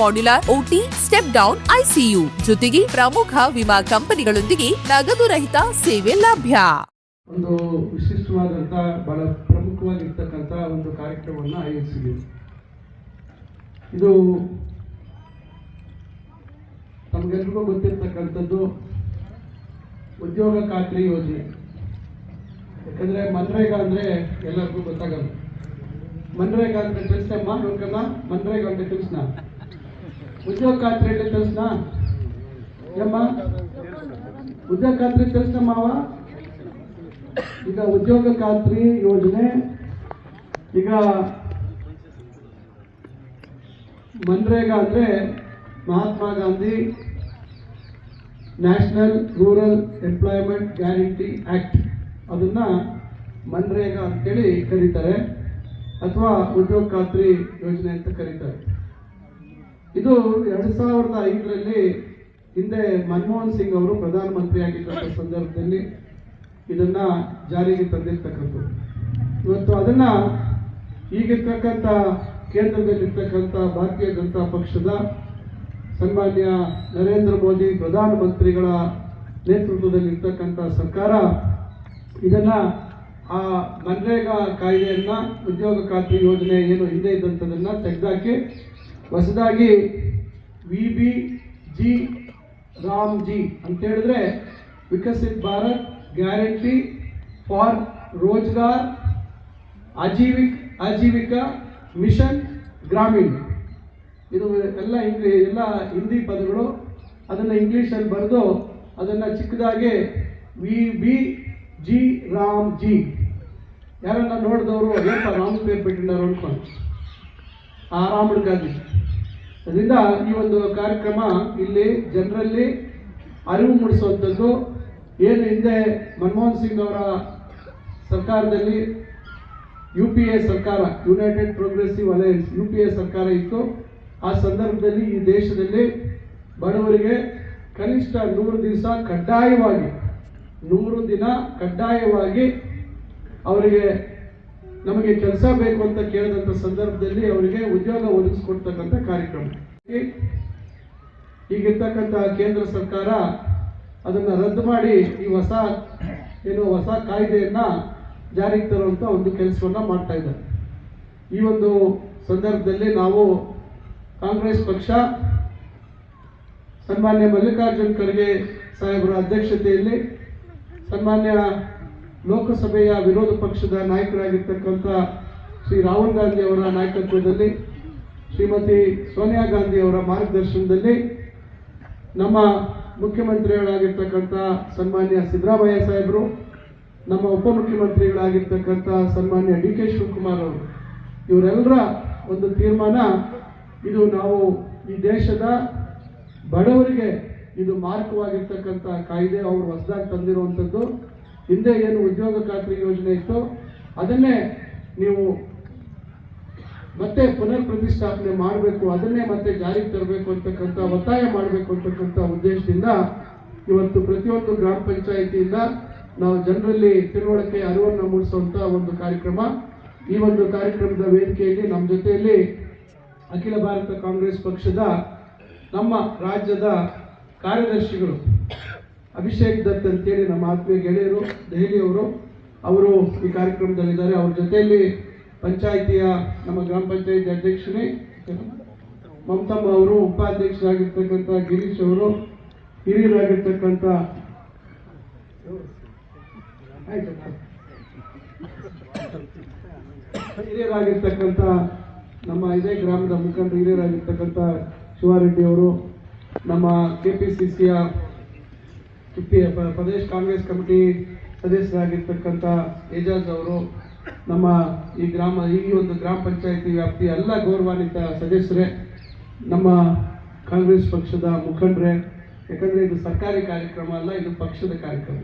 modular OT step down ICU ಜೊತೆಗೆ ಪ್ರಮುಖ ವಿಮಾ ಕಂಪನಿಗಳೊಂದಿಗೆ ನಗದು ರಹಿತ ಸೇವೆ ಲಭ್ಯ. ಒಂದು ವಿಶಿಷ್ಟವಾದಂಥ ಬಹಳ ಪ್ರಮುಖವಾಗಿರ್ತಕ್ಕಂಥ ಒಂದು ಕಾರ್ಯಕ್ರಮವನ್ನು ಆಯೋಜಿಸಿದೆ. ಇದು ತಮಗೆಲ್ರಿಗೂ ಗೊತ್ತಿರ್ತಕ್ಕಂಥದ್ದು ಉದ್ಯೋಗ ಖಾತ್ರಿ ಯೋಜನೆ. ಯಾಕಂದರೆ ಮನ್ರೇಗಾ ಅಂದರೆ ಎಲ್ಲರಿಗೂ ಗೊತ್ತಾಗಲ್ಲ. ಮನ್ರೇಗಾ ಅಂದರೆ ತಿಳಿಸಮ್ಮ ನೋಡ್ಕಮ್ಮ ಮನ್ರೇಗಾ ಅಂತ ತಿಳಿಸ್ನ. ಉದ್ಯೋಗ ಖಾತ್ರಿ ಹೇಳಿ ತಿಳಿಸ್ನ ಯಮ್ಮ? ಉದ್ಯೋಗ ಖಾತ್ರಿ ತಿಳಿಸ್ನ ಮಾವ? ಈಗ ಉದ್ಯೋಗ ಖಾತ್ರಿ ಯೋಜನೆ, ಈಗ ಮನ್ರೇಗಾ ಅಂದರೆ Mahatma Gandhi national rural employment guarantee act ಅದನ್ನು ಮನ್ರೇಗಾ ಅಂತೇಳಿ ಕರೀತಾರೆ, ಅಥವಾ ಉದ್ಯೋಗ ಖಾತ್ರಿ ಯೋಜನೆ ಅಂತ ಕರೀತಾರೆ. ಇದು ಎರಡು ಸಾವಿರದ ಐದರಲ್ಲಿ ಹಿಂದೆ ಮನಮೋಹನ್ ಸಿಂಗ್ ಅವರು ಪ್ರಧಾನಮಂತ್ರಿ ಸಂದರ್ಭದಲ್ಲಿ ಇದನ್ನ ಜಾರಿಗೆ ತಂದಿರ್ತಕ್ಕಂಥದ್ದು. ಇವತ್ತು ಅದನ್ನ ಈಗಿರ್ತಕ್ಕಂಥ ಕೇಂದ್ರದಲ್ಲಿರ್ತಕ್ಕಂಥ ಭಾರತೀಯ ಜನತಾ ಪಕ್ಷದ ಸನ್ಮಾನ್ಯ ನರೇಂದ್ರ ಮೋದಿ ಪ್ರಧಾನಮಂತ್ರಿಗಳ ನೇತೃತ್ವದಲ್ಲಿ ಇರ್ತಕ್ಕಂಥ ಸರ್ಕಾರ ಇದನ್ನ ಆ ಮನ್ರೇಗಾ ಕಾಯ್ದೆಯನ್ನ ಉದ್ಯೋಗ ಖಾತ್ರಿ ಯೋಜನೆ ಏನು ಹಿಂದೆ ಇದ್ದಂಥದನ್ನ ತೆಗೆದಾಕಿ ಹೊಸದಾಗಿ V B G Ram G ಅಂತ ಹೇಳಿದ್ರೆ Viksit Bharat guarantee for Rozgar Ajeevika Ajeevika mission Gramin. ಇದು ಎಲ್ಲ ಇಂಗ್ಲಿ, ಎಲ್ಲ ಹಿಂದಿ ಪದಗಳು. ಅದನ್ನು ಇಂಗ್ಲೀಷಲ್ಲಿ ಬರೆದು ಅದನ್ನು ಚಿಕ್ಕದಾಗಿ V B G Ram G ಯಾರನ್ನ ನೋಡಿದವರು ಏನಪ್ಪ ರಾಮ್ ಪೇರ್ ಬಿಟ್ಟಿದ್ದಾರೆ ಆ ರಾಮಡ್ ಅದರಿಂದ ಈ ಒಂದು ಕಾರ್ಯಕ್ರಮ ಇಲ್ಲಿ ಜನರಲ್ಲಿ ಅರಿವು ಮೂಡಿಸುವಂಥದ್ದು. ಏನು ಹಿಂದೆ ಮನಮೋಹನ್ ಸಿಂಗ್ ಅವರ ಸರ್ಕಾರದಲ್ಲಿ ಯು ಪಿ ಎ ಸರ್ಕಾರ united progressive alliance U P A ಸರ್ಕಾರ ಇತ್ತು. ಆ ಸಂದರ್ಭದಲ್ಲಿ ಈ ದೇಶದಲ್ಲಿ ಬಡವರಿಗೆ ಕನಿಷ್ಠ ನೂರು ದಿವಸ ಕಡ್ಡಾಯವಾಗಿ, ನೂರು ದಿನ ಕಡ್ಡಾಯವಾಗಿ ಅವರಿಗೆ ನಮಗೆ ಕೆಲಸ ಬೇಕು ಅಂತ ಕೇಳಿದಂಥ ಸಂದರ್ಭದಲ್ಲಿ ಅವರಿಗೆ ಉದ್ಯೋಗ ಒದಗಿಸ್ಕೊಡ್ತಕ್ಕಂಥ ಕಾರ್ಯಕ್ರಮ. ಈಗಿರ್ತಕ್ಕಂಥ ಕೇಂದ್ರ ಸರ್ಕಾರ ಅದನ್ನು ರದ್ದು ಮಾಡಿ ಈ ಹೊಸ ಏನು ಹೊಸ ಕಾಯ್ದೆಯನ್ನ ಜಾರಿಗೆ ತರುವಂಥ ಒಂದು ಕೆಲಸವನ್ನ ಮಾಡ್ತಾ ಇದ್ದಾರೆ. ಈ ಒಂದು ಸಂದರ್ಭದಲ್ಲಿ ನಾವು ಕಾಂಗ್ರೆಸ್ ಪಕ್ಷ ಸನ್ಮಾನ್ಯ ಮಲ್ಲಿಕಾರ್ಜುನ್ ಖರ್ಗೆ ಸಾಹೇಬರ ಅಧ್ಯಕ್ಷತೆಯಲ್ಲಿ ಸನ್ಮಾನ್ಯ ಲೋಕಸಭೆಯ ವಿರೋಧ ಪಕ್ಷದ ನಾಯಕರಾಗಿರ್ತಕ್ಕಂಥ ಶ್ರೀ ರಾಹುಲ್ ಗಾಂಧಿ ಅವರ ನಾಯಕತ್ವದಲ್ಲಿ, ಶ್ರೀಮತಿ ಸೋನಿಯಾ ಗಾಂಧಿ ಅವರ ಮಾರ್ಗದರ್ಶನದಲ್ಲಿ ನಮ್ಮ ಮುಖ್ಯಮಂತ್ರಿಗಳಾಗಿರ್ತಕ್ಕಂಥ ಸನ್ಮಾನ್ಯ ಸಿದ್ದರಾಮಯ್ಯ ಸಾಹೇಬರು, ನಮ್ಮ ಉಪಮುಖ್ಯಮಂತ್ರಿಗಳಾಗಿರ್ತಕ್ಕಂಥ ಸನ್ಮಾನ್ಯ ಡಿ ಕೆ ಶಿವಕುಮಾರ್ ಅವರು, ಇವರೆಲ್ಲರ ಒಂದು ತೀರ್ಮಾನ, ಇದು ನಾವು ಈ ದೇಶದ ಬಡವರಿಗೆ ಇದು ಮಾರಕವಾಗಿರ್ತಕ್ಕಂಥ ಕಾಯ್ದೆ, ಅವರು ಹೊಸದಾಗಿ ತಂದಿರುವಂಥದ್ದು. ಹಿಂದೆ ಏನು ಉದ್ಯೋಗ ಖಾತ್ರಿ ಯೋಜನೆ ಇತ್ತು ಅದನ್ನೇ ನೀವು ಮತ್ತೆ ಪುನರ್ ಪ್ರತಿಷ್ಠಾಪನೆ ಮಾಡಬೇಕು, ಅದನ್ನೇ ಮತ್ತೆ ಜಾರಿಗೆ ತರಬೇಕು ಅಂತಕ್ಕಂಥ ಒತ್ತಾಯ ಮಾಡಬೇಕು ಅಂತಕ್ಕಂಥ ಉದ್ದೇಶದಿಂದ ಇವತ್ತು ಪ್ರತಿಯೊಂದು ಗ್ರಾಮ ಪಂಚಾಯಿತಿಯಿಂದ ನಾವು ಜನರಲ್ಲಿ ತಿಳುವಳಿಕೆ, ಅರಿವನ್ನು ಮೂಡಿಸುವಂತ ಒಂದು ಕಾರ್ಯಕ್ರಮ. ಈ ಒಂದು ಕಾರ್ಯಕ್ರಮದ ವೇದಿಕೆಯಲ್ಲಿ ನಮ್ಮ ಜೊತೆಯಲ್ಲಿ ಅಖಿಲ ಭಾರತ ಕಾಂಗ್ರೆಸ್ ಪಕ್ಷದ ನಮ್ಮ ರಾಜ್ಯದ ಕಾರ್ಯದರ್ಶಿಗಳು. ಅಭಿಷೇಕ್ ದತ್ ಅಂತೇಳಿ ನಮ್ಮ ಆತ್ಮೀಯ ಗೆಳೆಯರು, ದೆಹಲಿಯವರು, ಅವರು ಈ ಕಾರ್ಯಕ್ರಮದಲ್ಲಿದ್ದಾರೆ ಅವ್ರ ಜೊತೆಯಲ್ಲಿ ಪಂಚಾಯಿತಿಯ ನಮ್ಮ ಗ್ರಾಮ ಪಂಚಾಯಿತಿ ಅಧ್ಯಕ್ಷರೇ ಮಮತಮ್ಮ ಅವರು, ಉಪಾಧ್ಯಕ್ಷರಾಗಿರ್ತಕ್ಕಂಥ ಗಿರೀಶ್ ಅವರು, ಹಿರಿಯರಾಗಿರ್ತಕ್ಕಂಥ. ಹಿರಿಯರಾಗಿರ್ತಕ್ಕಂಥ ನಮ್ಮ ಇದೇ ಗ್ರಾಮದ ಮುಖಂಡ ಹಿರಿಯರಾಗಿರ್ತಕ್ಕಂಥ ಶಿವಾರೆಡ್ಡಿ ಅವರು, ನಮ್ಮ ಕೆ ಪಿ ಸಿ ಸಿಯ ಪ್ರದೇಶ್ ಕಾಂಗ್ರೆಸ್ ಕಮಿಟಿ ಸದಸ್ಯರಾಗಿರ್ತಕ್ಕಂಥ ಏಜಾಜ್ ಅವರು ನಮ್ಮ ಈ ಗ್ರಾಮ, ಈ ಒಂದು ಗ್ರಾಮ ಪಂಚಾಯಿತಿ ವ್ಯಾಪ್ತಿಯ ಎಲ್ಲ ಗೌರವಾನ್ವಿತ ಸದಸ್ಯರೇ, ನಮ್ಮ ಕಾಂಗ್ರೆಸ್ ಪಕ್ಷದ ಮುಖಂಡರೇ, ಯಾಕಂದರೆ ಇದು ಸರ್ಕಾರಿ ಕಾರ್ಯಕ್ರಮ ಅಲ್ಲ, ಇದು ಪಕ್ಷದ ಕಾರ್ಯಕ್ರಮ.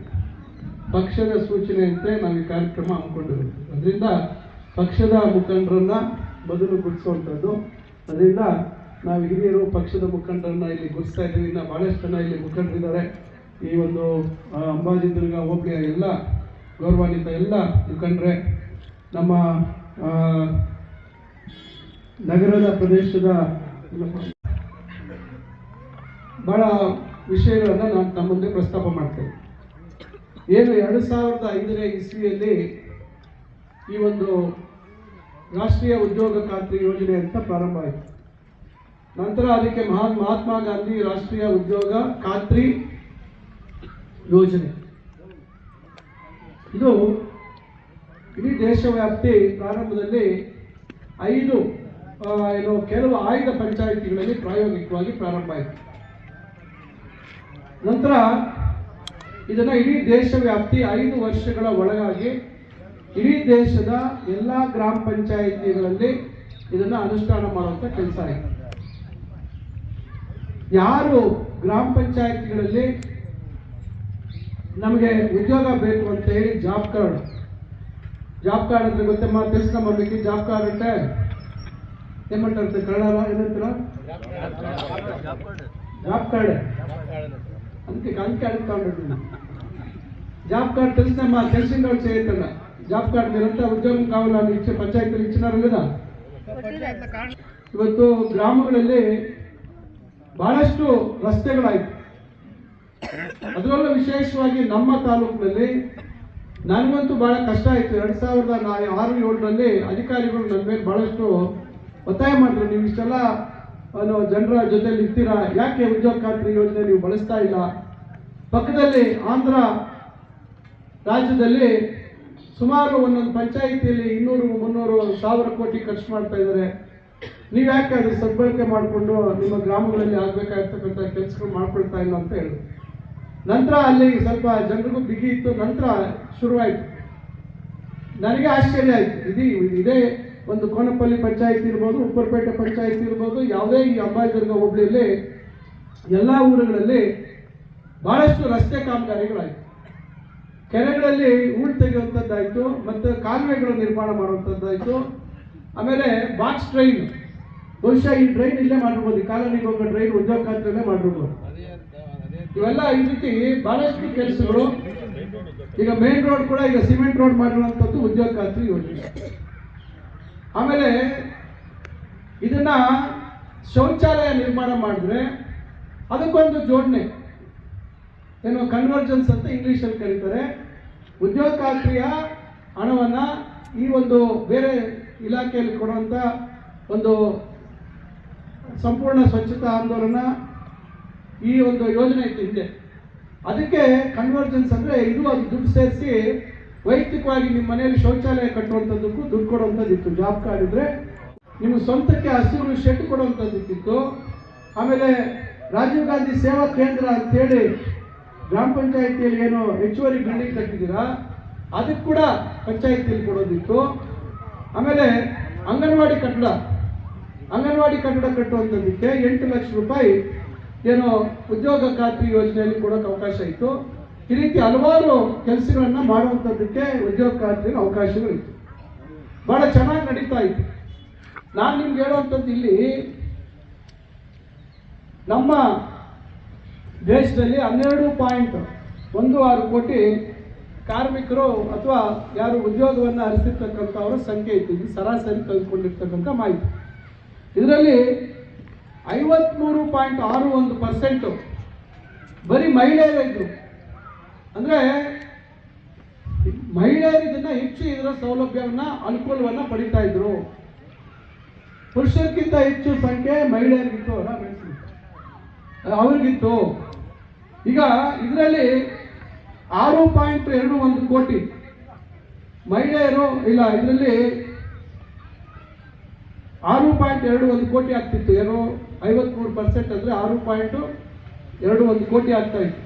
ಪಕ್ಷದ ಸೂಚನೆಯಂತೆ ನಾವು ಈ ಕಾರ್ಯಕ್ರಮ ಹಮ್ಮಿಕೊಂಡಿರೋದು. ಅದರಿಂದ ಪಕ್ಷದ ಮುಖಂಡರನ್ನ ಬದಲು ಗುಡಿಸುವಂಥದ್ದು. ಅದರಿಂದ ನಾವು ಹಿರಿಯರು ಪಕ್ಷದ ಮುಖಂಡರನ್ನ ಇಲ್ಲಿ ಗುರುಸ್ತಾ ಇದ್ದೀವಿ. ಇನ್ನು ಭಾಳಷ್ಟು ಜನ ಇಲ್ಲಿ ಮುಖಂಡರಿದ್ದಾರೆ. ಈ ಒಂದು ಅಂಬಾಜಿ ಅಂಬಾಜಿದುರ್ಗ ಹೋಬಳಿಯ ಎಲ್ಲ ಗೌರವಾನ್ವಿತ ಎಲ್ಲ ಮುಖಂಡರೆ ನಮ್ಮ ನಗರದ ಪ್ರದೇಶದ ಬಹಳ ವಿಷಯಗಳನ್ನು ನಾನು ತಮ್ಮ ಮುಂದೆ ಪ್ರಸ್ತಾಪ ಮಾಡ್ತೇನೆ. ಏನು ಎರಡು ಸಾವಿರದ ಐದನೇ ಇಸ್ವಿಯಲ್ಲಿ ಈ ಒಂದು ರಾಷ್ಟ್ರೀಯ ಉದ್ಯೋಗ ಖಾತ್ರಿ ಯೋಜನೆ ಅಂತ ಪ್ರಾರಂಭ ಆಯಿತು. ನಂತರ ಅದಕ್ಕೆ ಮಹಾನ್ ಮಹಾತ್ಮ ಗಾಂಧಿ ರಾಷ್ಟ್ರೀಯ ಉದ್ಯೋಗ ಖಾತ್ರಿ ಯೋಜನೆ. ಇದು ಇಡೀ ದೇಶವ್ಯಾಪ್ತಿ ಪ್ರಾರಂಭದಲ್ಲಿ ಐದು ಏನು, ಕೆಲವು ಆಯ್ದ ಪಂಚಾಯಿತಿಗಳಲ್ಲಿ ಪ್ರಾಯೋಗಿಕವಾಗಿ ಪ್ರಾರಂಭ ಆಯಿತು. ನಂತರ ಇದನ್ನ ಇಡೀ ದೇಶವ್ಯಾಪ್ತಿ ಐದು ವರ್ಷಗಳ ಒಳಗಾಗಿ ಇಡೀ ದೇಶದ ಎಲ್ಲ ಗ್ರಾಮ ಪಂಚಾಯಿತಿಗಳಲ್ಲಿ ಇದನ್ನ ಅನುಷ್ಠಾನ ಮಾಡುವಂತ ಕೆಲಸ ಆಯಿತು. ಯಾರು ಗ್ರಾಮ ಪಂಚಾಯಿತಿಗಳಲ್ಲಿ ನಮಗೆ ಉದ್ಯೋಗ ಬೇಕು ಅಂತ ಹೇಳಿ ಜಾಬ್ ಕಾರ್ಡ್ ಜಾಬ್ ಕಾರ್ಡ್ ಅಂದ್ರೆ ಗೊತ್ತಮ್ಮ తెలుసుకమ్మకి ಜಾಬ್ ಕಾರ್ಡ್ అంటే ఏమంటారు కన్నడ ಏನಂತಾರ జాబ్ కార్డ్ అందుకే అందుకే అడుగుతా ఉంటాడు జాబ్ కార్డ్ తెలిసినమ్మా తెలిసిన వాళ్ళు చేయొద్దన్న జాబ్ కార్డ్ మీరంతా ఉద్యోగం కావాలని ఇచ్చే పంచాయతీలు ఇచ్చినారు లేదా ಇವತ್ತು ಗ್ರಾಮಗಳಲ್ಲಿ ಬಹಳಷ್ಟು ರಸ್ತೆಗಳಾಯ್ತು ಅದರಲ್ಲೂ ವಿಶೇಷವಾಗಿ ನಮ್ಮ ತಾಲೂಕಿನಲ್ಲಿ ನನಗಂತೂ ಬಹಳ ಕಷ್ಟ ಆಯಿತು. ಎರಡು ಸಾವಿರದ ನಾ ಆರು, ಏಳರಲ್ಲಿ ಅಧಿಕಾರಿಗಳು ನನ್ನ ಮೇಲೆ ಬಹಳಷ್ಟು ಒತ್ತಾಯ ಮಾಡಿದ್ರು. ನೀವು ಇಷ್ಟೆಲ್ಲ ಜನರ ಜೊತೆಲಿ ಇರ್ತೀರಾ? ಯಾಕೆ ಉದ್ಯೋಗ ಖಾತ್ರಿ ಯೋಜನೆ ನೀವು ಬಳಸ್ತಾ ಇಲ್ಲ? ಪಕ್ಕದಲ್ಲಿ ಆಂಧ್ರ ರಾಜ್ಯದಲ್ಲಿ ಸುಮಾರು ಒಂದೊಂದು ಪಂಚಾಯಿತಿಯಲ್ಲಿ ಇನ್ನೂರು, ಮುನ್ನೂರು ಸಾವಿರ ಕೋಟಿ ಖರ್ಚು ಮಾಡ್ತಾ ಇದ್ದಾರೆ. ನೀವು ಯಾಕೆ ಅದು ಸದ್ಬಳಕೆ ಮಾಡಿಕೊಂಡು ನಿಮ್ಮ ಗ್ರಾಮಗಳಲ್ಲಿ ಆಗ್ಬೇಕಾಗಿರ್ತಕ್ಕಂಥ ಕೆಲಸಗಳು ಮಾಡ್ಕೊಳ್ತಾ ಇಲ್ಲ ಅಂತ ಹೇಳಿದ್ರು ನಂತರ ಅಲ್ಲಿ ಸ್ವಲ್ಪ ಜನರಿಗೂ ಬಿಗಿ ಇತ್ತು, ನಂತರ ಶುರುವಾಯಿತು. ನನಗೆ ಆಶ್ಚರ್ಯ ಆಯಿತು. ಇದು ಇದೇ ಒಂದು ಕೋನಪಲ್ಲಿ ಪಂಚಾಯತ್ ಇರ್ಬೋದು, ಉಪ್ಪರಪೇಟೆ ಪಂಚಾಯತ್ ಇರ್ಬೋದು, ಯಾವುದೇ ಈ ಅಂಬಾಜಿದುರ್ಗ ಹೋಬಳಿಯಲ್ಲಿ ಎಲ್ಲ ಊರುಗಳಲ್ಲಿ ಬಹಳಷ್ಟು ರಸ್ತೆ ಕಾಮಗಾರಿಗಳಾಯಿತು. ಕೆರೆಗಳಲ್ಲಿ ಹೂಳು ತೆಗೆಯುವಂಥದ್ದಾಯಿತು, ಮತ್ತು ಕಾಲುವೆಗಳು ನಿರ್ಮಾಣ ಮಾಡುವಂಥದ್ದಾಯಿತು. ಆಮೇಲೆ ಬಾಕ್ಸ್ ಟ್ರೈನ್ ಬಹುಶಃ ಈ ಟ್ರೈನ್ ಇಲ್ಲೇ ಮಾಡಿರ್ಬೋದು, ಈ ಕಾಲೋನಿಗೆ ಹೋಗೋ ಟ್ರೈನ್ ಉದ್ಯೋಗ ಖಾತ್ರಿಯಲ್ಲೇ ಮಾಡಿರ್ಬೋದು. ಇವೆಲ್ಲ ಈ ರೀತಿ ಬಹಳಷ್ಟು ಕೆಲಸಗಳು. ಈಗ ಮೇನ್ ರೋಡ್ ಕೂಡ ಈಗ ಸಿಮೆಂಟ್ ರೋಡ್ ಮಾಡಿರುವಂಥದ್ದು ಉದ್ಯೋಗ ಖಾತ್ರಿ ಯೋಜನೆ. ಆಮೇಲೆ ಇದನ್ನ ಶೌಚಾಲಯ ನಿರ್ಮಾಣ ಮಾಡಿದ್ರೆ ಅದಕ್ಕೊಂದು ಜೋಡಣೆ. ಏನು ಕನ್ವರ್ಜನ್ಸ್ ಅಂತ ಇಂಗ್ಲೀಷಲ್ಲಿ ಕರೀತಾರೆ. ಉದ್ಯೋಗ ಖಾತ್ರಿಯ ಹಣವನ್ನ ಈ ಒಂದು ಬೇರೆ ಇಲಾಖೆಯಲ್ಲಿ ಕೊಡುವಂಥ ಒಂದು ಸಂಪೂರ್ಣ ಸ್ವಚ್ಛತಾ ಆಂದೋಲನ ಈ ಒಂದು ಯೋಜನೆ ಇತ್ತು ಹಿಂದೆ. ಅದಕ್ಕೆ ಕನ್ವರ್ಜೆನ್ಸ್ ಅಂದ್ರೆ ಇದು ಅದು ದುಡ್ಡು ಸೇರಿಸಿ ವೈಯಕ್ತಿಕವಾಗಿ ನಿಮ್ಮ ಮನೆಯಲ್ಲಿ ಶೌಚಾಲಯ ಕಟ್ಟುವಂಥದ್ದಕ್ಕೂ ದುಡ್ಡು ಕೊಡುವಂಥದ್ದು ಇತ್ತು ಜಾಬ್ ಕಾರ್ಡ್ ಇದ್ರೆ ನಿಮ್ಮ ಸ್ವಂತಕ್ಕೆ ಹಸಿರು ಶೆಡ್ ಕೊಡುವಂಥದ್ದಿತ್ತು ಆಮೇಲೆ ರಾಜೀವ್ ಗಾಂಧಿ ಸೇವಾ ಕೇಂದ್ರ ಅಂತೇಳಿ ಗ್ರಾಮ ಪಂಚಾಯಿತಿಯಲ್ಲಿ ಏನು ಹೆಚ್ಚುವರಿ ಬಿಲ್ಡಿಂಗ್ ಕಟ್ಟಿದ್ದೀರಾ, ಅದಕ್ಕೆ ಕೂಡ ಪಂಚಾಯಿತಿಯಲ್ಲಿ ಕೊಡೋದಿತ್ತು. ಆಮೇಲೆ ಅಂಗನವಾಡಿ ಕಟ್ಟಡ ಅಂಗನವಾಡಿ ಕಟ್ಟಡ ಕಟ್ಟುವಂಥದ್ದಕ್ಕೆ ಎಂಟು ಲಕ್ಷ ರೂಪಾಯಿ ಏನು ಉದ್ಯೋಗ ಖಾತ್ರಿ ಯೋಜನೆಯಲ್ಲಿ ಕೊಡೋಕೆ ಅವಕಾಶ ಇತ್ತು. ಈ ರೀತಿ ಹಲವಾರು ಕೆಲಸಗಳನ್ನ ಮಾಡುವಂಥದ್ದಕ್ಕೆ ಉದ್ಯೋಗ ಅವಕಾಶಗಳು ಇತ್ತು. ಬಹಳ ಚೆನ್ನಾಗಿ ನಡೀತಾ ಇತ್ತು. ನಾನು ನಿಮ್ಗೆ ಹೇಳುವಂಥದ್ದು ಇಲ್ಲಿ, ನಮ್ಮ ದೇಶದಲ್ಲಿ ಹನ್ನೆರಡು ಪಾಯಿಂಟ್ ಒಂದು ಆರು ಕೋಟಿ ಕಾರ್ಮಿಕರು ಅಥವಾ ಯಾರು ಉದ್ಯೋಗವನ್ನು ಅರಿಸಿರ್ತಕ್ಕಂಥವರ ಸಂಖ್ಯೆ ಇತ್ತು. ಇದು ಸರಾಸರಿ ತೆಗೆದುಕೊಂಡಿರ್ತಕ್ಕಂಥ ಮಾಹಿತಿ. ಇದರಲ್ಲಿ ಐವತ್ಮೂರು ಪಾಯಿಂಟ್ ಆರು ಒಂದು ಪರ್ಸೆಂಟು. ಬರೀ ಮಹಿಳೆಯರೇ ಇದ್ರು. ಅಂದರೆ ಮಹಿಳೆಯರು ಹೆಚ್ಚು ಇದರ ಸೌಲಭ್ಯವನ್ನು, ಅನುಕೂಲವನ್ನ ಪಡಿತಾ ಇದ್ರು. ಪುರುಷರಿಗಿಂತ ಹೆಚ್ಚು ಸಂಖ್ಯೆ ಮಹಿಳೆಯರಿಗಿತ್ತು ಅವರ ಅವ್ರಿಗಿತ್ತು. ಈಗ ಇದರಲ್ಲಿ ಆರು ಪಾಯಿಂಟ್ ಎರಡು ಒಂದು ಕೋಟಿ ಮಹಿಳೆಯರು, ಇಲ್ಲ, ಇದರಲ್ಲಿ ಆರು ಪಾಯಿಂಟ್ ಎರಡು ಒಂದು ಕೋಟಿ ಆಗ್ತಿತ್ತು. ಏನು? ಐವತ್ಮೂರು ಪರ್ಸೆಂಟ್ ಅಂದರೆ ಆರು ಪಾಯಿಂಟು ಎರಡು ಒಂದು ಕೋಟಿ ಆಗ್ತಾ ಇತ್ತು.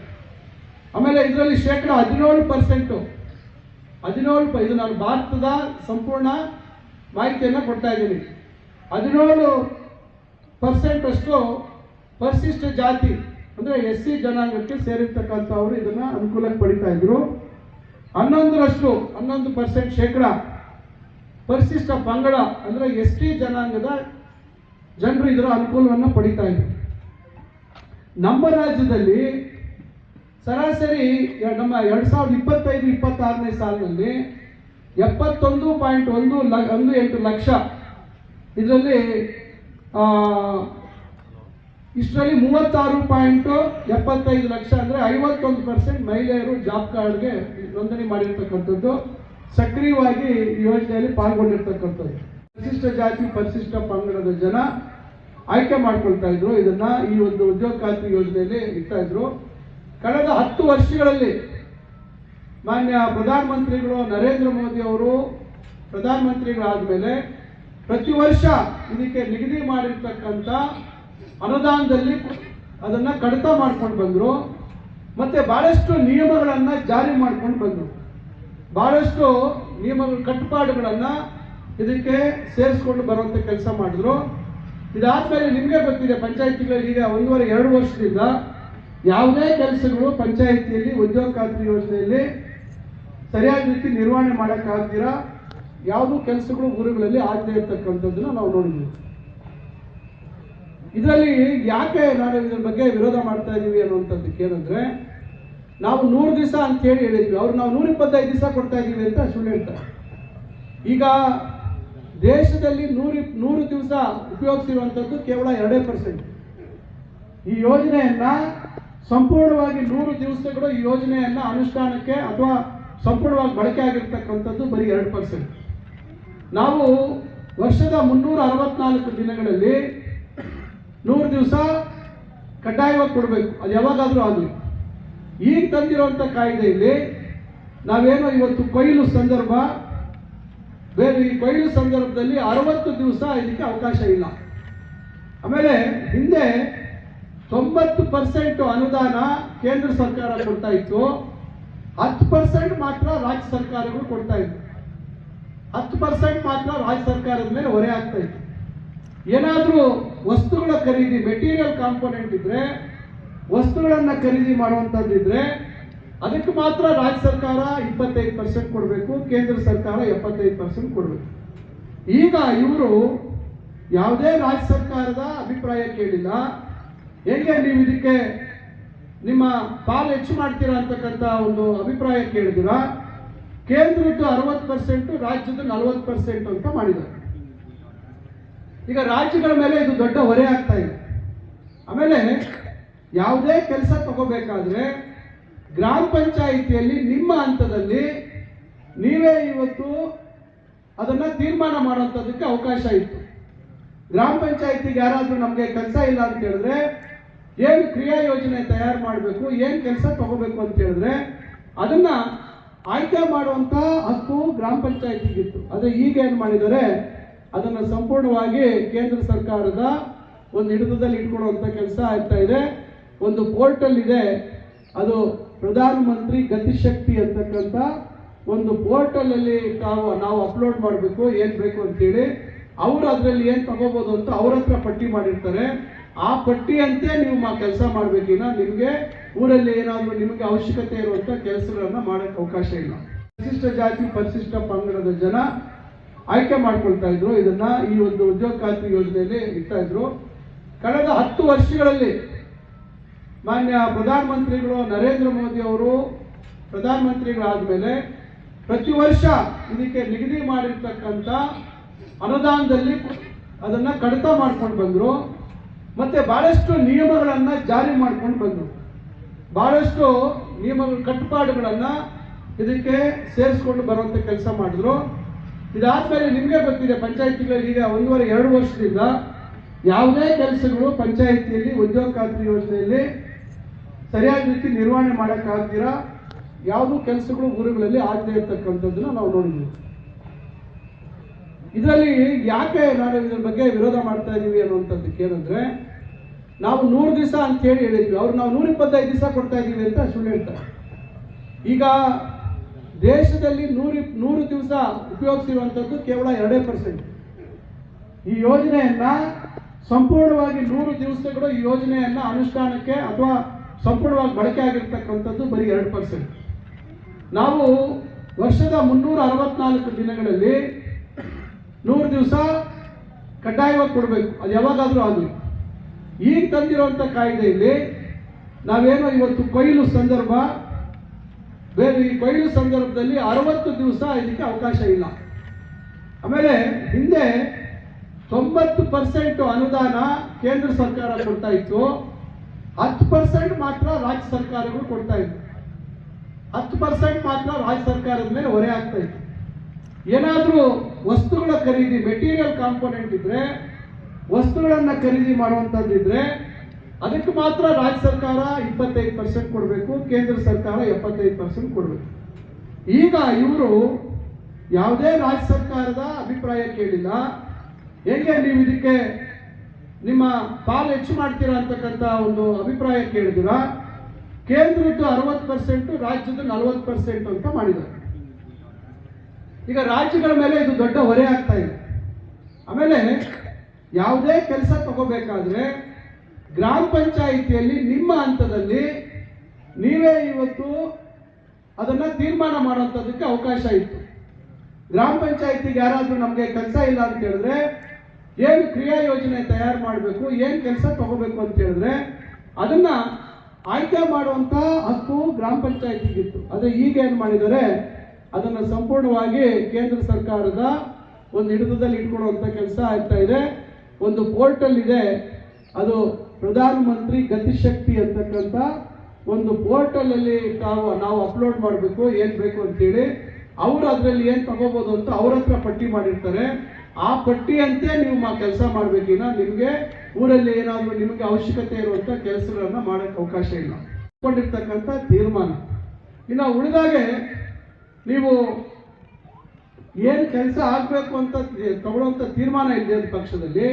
ಆಮೇಲೆ ಇದರಲ್ಲಿ ಶೇಕಡ ಹದಿನೇಳು ಪರ್ಸೆಂಟು ಹದಿನೇಳು ಇದು ನಾನು ಭಾರತದ ಸಂಪೂರ್ಣ ಮಾಹಿತಿಯನ್ನು ಕೊಡ್ತಾ ಇದ್ದೀನಿ. ಹದಿನೇಳು ಪರ್ಸೆಂಟ್ ಅಷ್ಟು ಪರಿಶಿಷ್ಟ ಜಾತಿ, ಅಂದರೆ ಎಸ್ ಸಿ ಜನಾಂಗಕ್ಕೆ ಸೇರಿರ್ತಕ್ಕಂಥವ್ರು ಇದನ್ನು ಅನುಕೂಲಕ್ಕೆ ಪಡಿತಾ ಇದ್ರು. ಹನ್ನೊಂದರಷ್ಟು, ಹನ್ನೊಂದು ಪರ್ಸೆಂಟ್ ಶೇಕಡ ಪರಿಶಿಷ್ಟ ಪಂಗಡ ಅಂದರೆ ಎಸ್ ಟಿ ಜನಾಂಗದ ಜನರು ಇದರ ಅನುಕೂಲವನ್ನು ಪಡಿತಾ ಇದ್ದಾರೆ ನಮ್ಮ ರಾಜ್ಯದಲ್ಲಿ ಸರಾಸರಿ ನಮ್ಮ ಎರಡು ಸಾವಿರದ ಇಪ್ಪತ್ತೈದು, ಇಪ್ಪತ್ತಾರನೇ ಸಾಲಿನಲ್ಲಿ ಎಪ್ಪತ್ತೊಂದು ಪಾಯಿಂಟ್ ಒಂದು ಲ, ಒಂದು ಎಂಟು ಲಕ್ಷ ಇದರಲ್ಲಿ ಇಷ್ಟರಲ್ಲಿ ಮೂವತ್ತಾರು ಪಾಯಿಂಟ್ ಎಪ್ಪತ್ತೈದು ಲಕ್ಷ ಅಂದರೆ ಐವತ್ತೊಂದು ಪರ್ಸೆಂಟ್ ಮಹಿಳೆಯರು ಜಾಬ್ ಕಾರ್ಡ್ಗೆ ನೋಂದಣಿ ಮಾಡಿರ್ತಕ್ಕಂಥದ್ದು, ಸಕ್ರಿಯವಾಗಿ ಯೋಜನೆಯಲ್ಲಿ ಪಾಲ್ಗೊಂಡಿರ್ತಕ್ಕಂಥದ್ದು. ಪರಿಶಿಷ್ಟ ಜಾತಿ ಪರಿಶಿಷ್ಟ ಪಂಗಡದ ಜನ ಆಯ್ಕೆ ಮಾಡ್ಕೊಳ್ತಾ ಇದ್ರು. ಇದನ್ನ ಈ ಒಂದು ಉದ್ಯೋಗ ಖಾತ್ರಿ ಯೋಜನೆಯಲ್ಲಿ ಇಡ್ತಾ ಇದ್ರು. ಕಳೆದ ಹತ್ತು ವರ್ಷಗಳಲ್ಲಿ ಮಾನ್ಯ ಪ್ರಧಾನಮಂತ್ರಿಗಳು ನರೇಂದ್ರ ಮೋದಿ ಅವರು ಪ್ರಧಾನಮಂತ್ರಿಗಳಾದ ಮೇಲೆ ಪ್ರತಿ ವರ್ಷ ಇದಕ್ಕೆ ನಿಗದಿ ಮಾಡಿರ್ತಕ್ಕಂಥ ಅನುದಾನದಲ್ಲಿ ಅದನ್ನ ಕಡಿತ ಮಾಡ್ಕೊಂಡು ಬಂದರು. ಮತ್ತೆ ಬಹಳಷ್ಟು ನಿಯಮಗಳನ್ನು ಜಾರಿ ಮಾಡ್ಕೊಂಡು ಬಂದರು. ಬಹಳಷ್ಟು ನಿಯಮಗಳ ಕಟ್ಟುಪಾಡುಗಳನ್ನ ಇದಕ್ಕೆ ಸೇರಿಸ್ಕೊಂಡು ಬರುವಂತ ಕೆಲಸ ಮಾಡಿದ್ರು. ಇದಾದ್ಮೇಲೆ ನಿಮಗೆ ಗೊತ್ತಿದೆ, ಪಂಚಾಯತಿಗಳಲ್ಲಿ ಈಗ ಒಂದೂವರೆ, ಎರಡು ವರ್ಷದಿಂದ ಯಾವುದೇ ಕೆಲಸಗಳು ಪಂಚಾಯಿತಿಯಲ್ಲಿ ಉದ್ಯೋಗ ಖಾತ್ರಿ ಯೋಜನೆಯಲ್ಲಿ ಸರಿಯಾದ ರೀತಿ ನಿರ್ವಹಣೆ ಮಾಡೋಕ್ಕಾಗ್ದಿರ ಯಾವುದೂ ಕೆಲಸಗಳು ಊರುಗಳಲ್ಲಿ ಆಗದೆ ಇರ್ತಕ್ಕಂಥದ್ದನ್ನ ನಾವು ನೋಡಿದ್ವಿ. ಇದರಲ್ಲಿ ಯಾಕೆ ನಾನು ಇದ್ರ ಬಗ್ಗೆ ವಿರೋಧ ಮಾಡ್ತಾ ಇದ್ದೀವಿ ಅನ್ನುವಂಥದ್ದಕ್ಕೆ ಏನಂದ್ರೆ ನಾವು ನೂರು ದಿವಸ ಅಂತ ಹೇಳಿ ಹೇಳಿದ್ವಿ. ಅವ್ರು ನಾವು ನೂರಿಪ್ಪತ್ತೈದು ದಿವಸ ಕೊಡ್ತಾ ಇದ್ದೀವಿ ಅಂತ ಸುಳ್ಳು ಹೇಳ್ತಾರೆ. ಈಗ ದೇಶದಲ್ಲಿ ನೂರು ನೂರು ದಿವಸ ಉಪಯೋಗಿಸಿರುವಂಥದ್ದು ಕೇವಲ ಎರಡೇ ಪರ್ಸೆಂಟ್ ಈ ಯೋಜನೆಯನ್ನ ಸಂಪೂರ್ಣವಾಗಿ ನೂರು ದಿವಸಗಳು ಈ ಯೋಜನೆಯನ್ನ ಅನುಷ್ಠಾನಕ್ಕೆ ಅಥವಾ ಸಂಪೂರ್ಣವಾಗಿ ಬಳಕೆ ಆಗಿರ್ತಕ್ಕಂಥದ್ದು ಬರೀ ಎರಡು ಪರ್ಸೆಂಟ್ ನಾವು ವರ್ಷದ ಮುನ್ನೂರ ಅರವತ್ನಾಲ್ಕು ದಿನಗಳಲ್ಲಿ ನೂರು ದಿವಸ ಕಡ್ಡಾಯವಾಗಿ ಕೊಡಬೇಕು. ಅದು ಯಾವಾಗಾದರೂ ಆಗಲಿ. ಈಗ ತಂದಿರುವಂಥ ಕಾಯ್ದೆಯಲ್ಲಿ ನಾವೇನೋ ಇವತ್ತು ಕೊಯ್ಲು ಸಂದರ್ಭ ಬೇರೆ ಈ ಕೊಯ್ಲು ಸಂದರ್ಭದಲ್ಲಿ ಅರವತ್ತು ದಿವಸ ಇದಕ್ಕೆ ಅವಕಾಶ ಇಲ್ಲ. ಆಮೇಲೆ ಹಿಂದೆ ತೊಂಬತ್ತು ಪರ್ಸೆಂಟ್ ಅನುದಾನ ಕೇಂದ್ರ ಸರ್ಕಾರ ಕೊಡ್ತಾ ಇತ್ತು. ಹತ್ತು ಪರ್ಸೆಂಟ್ ಮಾತ್ರ ರಾಜ್ಯ ಸರ್ಕಾರಗಳು ಕೊಡ್ತಾ ಇತ್ತು. ಹತ್ತು ಪರ್ಸೆಂಟ್ ಮಾತ್ರ ರಾಜ್ಯ ಸರ್ಕಾರದ ಮೇಲೆ ಹೊರೆ ಆಗ್ತಾ ಇತ್ತು. ಏನಾದರೂ ವಸ್ತುಗಳ ಖರೀದಿ ಮೆಟೀರಿಯಲ್ ಕಾಂಪೋನೆಂಟ್ ಇದ್ರೆ, ವಸ್ತುಗಳನ್ನು ಖರೀದಿ ಮಾಡುವಂಥದ್ದಿದ್ರೆ ಅದಕ್ಕೆ ಮಾತ್ರ ರಾಜ್ಯ ಸರ್ಕಾರ ಇಪ್ಪತ್ತೈದು ಪರ್ಸೆಂಟ್ ಕೊಡಬೇಕು, ಕೇಂದ್ರ ಸರ್ಕಾರ ಎಪ್ಪತ್ತೈದು ಪರ್ಸೆಂಟ್ ಕೊಡಬೇಕು. ಈಗ ಇವರು ಯಾವುದೇ ರಾಜ್ಯ ಸರ್ಕಾರದ ಅಭಿಪ್ರಾಯ ಕೇಳಿಲ್ಲ. ಹೇಗೆ ನೀವು ಇದಕ್ಕೆ ನಿಮ್ಮ ಪಾಲು ಹೆಚ್ಚು ಮಾಡ್ತೀರಾ ಅಂತಕ್ಕಂಥ ಒಂದು ಅಭಿಪ್ರಾಯ ಕೇಳಿದಿರ? ಕೇಂದ್ರದ್ದು ಅರವತ್ತು ಪರ್ಸೆಂಟ್ ರಾಜ್ಯದ ನಲವತ್ತು ಪರ್ಸೆಂಟ್ ಅಂತ ಮಾಡಿದ್ದಾರೆ. ಈಗ ರಾಜ್ಯಗಳ ಮೇಲೆ ಇದು ದೊಡ್ಡ ಹೊರೆ ಆಗ್ತಾ ಇದೆ. ಆಮೇಲೆ ಯಾವುದೇ ಕೆಲಸ ತಗೋಬೇಕಾದ್ರೆ ಗ್ರಾಮ ಪಂಚಾಯಿತಿಯಲ್ಲಿ ನಿಮ್ಮ ಹಂತದಲ್ಲಿ ನೀವೇ ಇವತ್ತು ಅದನ್ನ ತೀರ್ಮಾನ ಮಾಡುವಂಥದ್ದಕ್ಕೆ ಅವಕಾಶ ಇತ್ತು. ಗ್ರಾಮ ಪಂಚಾಯಿತಿಗೆ ಯಾರಾದರೂ ನಮಗೆ ಕೆಲಸ ಇಲ್ಲ ಅಂತ ಹೇಳಿದ್ರೆ ಏನು ಕ್ರಿಯಾ ಯೋಜನೆ ತಯಾರು ಮಾಡಬೇಕು, ಏನು ಕೆಲಸ ತಗೋಬೇಕು ಅಂತ ಹೇಳಿದ್ರೆ ಅದನ್ನ ಆಯ್ಕೆ ಮಾಡುವಂತ ಹಕ್ಕು ಗ್ರಾಮ ಪಂಚಾಯಿತಿಗಿತ್ತು. ಆದರೆ ಈಗ ಏನು ಮಾಡಿದರೆ ಅದನ್ನು ಸಂಪೂರ್ಣವಾಗಿ ಕೇಂದ್ರ ಸರ್ಕಾರದ ಒಂದು ಹಿಡಿತದಲ್ಲಿ ಇಟ್ಕೊಳ್ಳುವಂಥ ಕೆಲಸ ಆಗ್ತಾ ಇದೆ. ಒಂದು ಪೋರ್ಟಲ್ ಇದೆ, ಅದು ಪ್ರಧಾನಮಂತ್ರಿ ಗತಿಶಕ್ತಿ ಅಂತಕ್ಕಂಥ ಒಂದು ಪೋರ್ಟಲ್ ಅಲ್ಲಿ ತಾವು ನಾವು ಅಪ್ಲೋಡ್ ಮಾಡಬೇಕು, ಏನ್ ಬೇಕು ಅಂತೇಳಿ. ಅವರು ಅದರಲ್ಲಿ ಏನ್ ತಗೋಬಹುದು ಅಂತ ಅವ್ರ ಹತ್ರ ಪಟ್ಟಿ ಮಾಡಿರ್ತಾರೆ. ಆ ಪಟ್ಟಿಯಂತೆ ನೀವು ಕೆಲಸ ಮಾಡ್ಬೇಕಿನ ನಿಮಗೆ ಊರಲ್ಲಿ ಏನಾದರೂ ನಿಮಗೆ ಅವಶ್ಯಕತೆ ಇರುವಂತ ಕೆಲಸಗಳನ್ನ ಮಾಡಕ್ ಅವಕಾಶ ಇಲ್ಲ. ಪರಿಶಿಷ್ಟ ಜಾತಿ, ಪರಿಶಿಷ್ಟ ಪಂಗಡದ ಜನ ಆಯ್ಕೆ ಮಾಡ್ಕೊಳ್ತಾ ಇದ್ರು. ಇದನ್ನ ಈ ಒಂದು ಉದ್ಯೋಗ ಖಾತ್ರಿ ಯೋಜನೆಯಲ್ಲಿ ಇಡ್ತಾ ಇದ್ರು. ಕಳೆದ ಹತ್ತು ವರ್ಷಗಳಲ್ಲಿ ಮಾನ್ಯ ಪ್ರಧಾನಮಂತ್ರಿಗಳು ನರೇಂದ್ರ ಮೋದಿ ಅವರು ಪ್ರಧಾನಮಂತ್ರಿಗಳಾದ ಮೇಲೆ ಪ್ರತಿ ವರ್ಷ ಇದಕ್ಕೆ ನಿಗದಿ ಮಾಡಿರ್ತಕ್ಕಂಥ ಅನುದಾನದಲ್ಲಿ ಅದನ್ನ ಕಡಿತ ಮಾಡ್ಕೊಂಡು ಬಂದರು. ಮತ್ತೆ ಬಹಳಷ್ಟು ನಿಯಮಗಳನ್ನು ಜಾರಿ ಮಾಡ್ಕೊಂಡು ಬಂದರು. ಬಹಳಷ್ಟು ನಿಯಮಗಳ ಕಟ್ಟುಪಾಡುಗಳನ್ನ ಇದಕ್ಕೆ ಸೇರಿಸ್ಕೊಂಡು ಬರುವಂತ ಕೆಲಸ ಮಾಡಿದ್ರು. ಇದಾದ್ಮೇಲೆ ನಿಮಗೆ ಗೊತ್ತಿದೆ, ಪಂಚಾಯತಿಗಳಲ್ಲಿ ಈಗ ಒಂದೂವರೆ, ಎರಡು ವರ್ಷದಿಂದ ಯಾವುದೇ ಕೆಲಸಗಳು ಪಂಚಾಯಿತಿಯಲ್ಲಿ ಉದ್ಯೋಗ ಖಾತ್ರಿ ಯೋಜನೆಯಲ್ಲಿ ಸರಿಯಾದ ರೀತಿ ನಿರ್ವಹಣೆ ಮಾಡೋಕ್ಕಾಗ್ದಿರಾ ಯಾವುದೂ ಕೆಲಸಗಳು ಊರುಗಳಲ್ಲಿ ಆಗದೆ ಇರ್ತಕ್ಕಂಥದ್ದನ್ನ ನಾವು ನೋಡಿದ್ವಿ. ಇದರಲ್ಲಿ ಯಾಕೆ ನಾನು ಇದ್ರ ಬಗ್ಗೆ ವಿರೋಧ ಮಾಡ್ತಾ ಇದ್ದೀವಿ ಅನ್ನುವಂಥದ್ದಕ್ಕೆ ಏನಂದ್ರೆ ನಾವು ನೂರು ದಿವಸ ಅಂತ ಹೇಳಿ ಹೇಳಿದ್ವಿ. ಅವ್ರು ನಾವು ನೂರ ಇಪ್ಪತ್ತೈದು ದಿವಸ ಕೊಡ್ತಾ ಇದ್ದೀವಿ ಅಂತ ಸುಳ್ಳು ಹೇಳ್ತಾರೆ. ಈಗ ದೇಶದಲ್ಲಿ ನೂರು ನೂರು ದಿವಸ ಉಪಯೋಗಿಸಿರುವಂಥದ್ದು ಕೇವಲ ಎರಡೇ ಪರ್ಸೆಂಟ್ ಈ ಯೋಜನೆಯನ್ನ ಸಂಪೂರ್ಣವಾಗಿ ನೂರು ದಿವಸಗಳು ಈ ಯೋಜನೆಯನ್ನ ಅನುಷ್ಠಾನಕ್ಕೆ ಅಥವಾ ಸಂಪೂರ್ಣವಾಗಿ ಬಳಕೆ ಆಗಿರ್ತಕ್ಕಂಥದ್ದು ಬರೀ ಎರಡು ಪರ್ಸೆಂಟ್ ನಾವು ವರ್ಷದ ಮುನ್ನೂರ ಅರವತ್ನಾಲ್ಕು ದಿನಗಳಲ್ಲಿ ನೂರು ದಿವಸ ಕಡ್ಡಾಯವಾಗಿ ಕೊಡಬೇಕು. ಅದು ಯಾವಾಗಾದರೂ ಆಗಲಿ. ಈಗ ತಂದಿರುವಂಥ ಕಾಯ್ದೆಯಲ್ಲಿ ನಾವೇನೋ ಇವತ್ತು ಕೊಯ್ಲು ಸಂದರ್ಭ, ಬೇರೆ ಈ ಕೊಯ್ಲು ಸಂದರ್ಭದಲ್ಲಿ ಅರವತ್ತು ದಿವಸ ಇದಕ್ಕೆ ಅವಕಾಶ ಇಲ್ಲ. ಆಮೇಲೆ ಹಿಂದೆ ತೊಂಬತ್ತು ಪರ್ಸೆಂಟ್ ಅನುದಾನ ಕೇಂದ್ರ ಸರ್ಕಾರ ಕೊಡ್ತಾ ಇತ್ತು. ಹತ್ತು ಪರ್ಸೆಂಟ್ ಮಾತ್ರ ರಾಜ್ಯ ಸರ್ಕಾರಗಳು ಕೊಡ್ತಾ ಇತ್ತು ಹತ್ತು ಪರ್ಸೆಂಟ್ ಮಾತ್ರ ರಾಜ್ಯ ಸರ್ಕಾರದ ಮೇಲೆ ಹೊರೆ ಆಗ್ತಾ ಇತ್ತು. ಏನಾದರೂ ವಸ್ತುಗಳ ಖರೀದಿ ಮೆಟೀರಿಯಲ್ ಕಾಂಪೋನೆಂಟ್ ಇದ್ರೆ, ವಸ್ತುಗಳನ್ನು ಖರೀದಿ ಮಾಡುವಂಥದ್ದಿದ್ರೆ ಅದಕ್ಕೆ ಮಾತ್ರ ರಾಜ್ಯ ಸರ್ಕಾರ ಇಪ್ಪತ್ತೈದು ಪರ್ಸೆಂಟ್ ಕೊಡಬೇಕು, ಕೇಂದ್ರ ಸರ್ಕಾರ ಎಪ್ಪತ್ತೈದು ಪರ್ಸೆಂಟ್ ಕೊಡಬೇಕು. ಈಗ ಇವರು ಯಾವುದೇ ರಾಜ್ಯ ಸರ್ಕಾರದ ಅಭಿಪ್ರಾಯ ಕೇಳಿಲ್ಲ, ಹೇಗೆ ನೀವು ಇದಕ್ಕೆ ನಿಮ್ಮ ಪಾಲು ಹೆಚ್ಚು ಮಾಡ್ತೀರಾ ಅಂತಕ್ಕಂಥ ಒಂದು ಅಭಿಪ್ರಾಯ ಕೇಳಿದಿರ ಕೇಂದ್ರದ್ದು ಅರವತ್ತು ಪರ್ಸೆಂಟು ರಾಜ್ಯದ ನಲವತ್ತು ಪರ್ಸೆಂಟ್ ಅಂತ ಮಾಡಿದ್ದಾರೆ. ಈಗ ರಾಜ್ಯಗಳ ಮೇಲೆ ಇದು ದೊಡ್ಡ ಹೊರೆ ಆಗ್ತಾ ಇದೆ. ಆಮೇಲೆ ಯಾವುದೇ ಕೆಲಸ ತಗೋಬೇಕಾದ್ರೆ ಗ್ರಾಮ ಪಂಚಾಯಿತಿಯಲ್ಲಿ ನಿಮ್ಮ ಹಂತದಲ್ಲಿ ನೀವೇ ಇವತ್ತು ಅದನ್ನ ತೀರ್ಮಾನ ಮಾಡುವಂಥದ್ದಕ್ಕೆ ಅವಕಾಶ ಇತ್ತು. ಗ್ರಾಮ ಪಂಚಾಯಿತಿಗೆ ಯಾರಾದರೂ ನಮಗೆ ಕೆಲಸ ಇಲ್ಲ ಅಂತ ಹೇಳಿದ್ರೆ ಏನು ಕ್ರಿಯಾ ಯೋಜನೆ ತಯಾರು ಮಾಡಬೇಕು, ಏನು ಕೆಲಸ ತಗೋಬೇಕು ಅಂತ ಹೇಳಿದ್ರೆ ಅದನ್ನ ಆಯ್ಕೆ ಮಾಡುವಂತ ಹಕ್ಕು ಗ್ರಾಮ ಪಂಚಾಯತಿಗಿತ್ತು. ಅದೇ ಈಗ ಏನು ಮಾಡಿದ್ದಾರೆ, ಅದನ್ನ ಸಂಪೂರ್ಣವಾಗಿ ಕೇಂದ್ರ ಸರ್ಕಾರದ ಒಂದು ಹಿಡಿತದಲ್ಲಿ ಇಟ್ಕೊಳ್ಳುವಂಥ ಕೆಲಸ ಆಗ್ತಾ ಇದೆ. ಒಂದು ಪೋರ್ಟಲ್ ಇದೆ, ಅದು ಪ್ರಧಾನಮಂತ್ರಿ ಗತಿಶಕ್ತಿ ಅಂತಕ್ಕಂಥ ಒಂದು ಪೋರ್ಟಲ್ ಅಲ್ಲಿ ತಾವು, ನಾವು ಅಪ್ಲೋಡ್ ಮಾಡಬೇಕು, ಏನು ಬೇಕು ಅಂತೇಳಿ. ಅವರು ಅದರಲ್ಲಿ ಏನು ತಗೋಬೋದು ಅಂತ ಅವ್ರ ಹತ್ರ ಪಟ್ಟಿ ಮಾಡಿರ್ತಾರೆ. ಆ ಪಟ್ಟಿಯಂತೆ ನೀವು ಕೆಲಸ ಮಾಡ್ಬೇಕಿನ ನಿಮಗೆ ಊರಲ್ಲಿ ಏನಾದರೂ ನಿಮಗೆ ಅವಶ್ಯಕತೆ ಇರುವಂತ ಕೆಲಸಗಳನ್ನ ಮಾಡೋಕ್ಕೆ ಅವಕಾಶ ಇಲ್ಲ. ಕೊಂಡಿರ್ತಕ್ಕಂಥ ತೀರ್ಮಾನ. ಇನ್ನು ಉಳಿದಾಗೆ ನೀವು ಏನು ಕೆಲಸ ಆಗಬೇಕು ಅಂತ ತಗೊಳ್ಳುವಂಥ ತೀರ್ಮಾನ ಇದೆ ಪಕ್ಷದಲ್ಲಿ.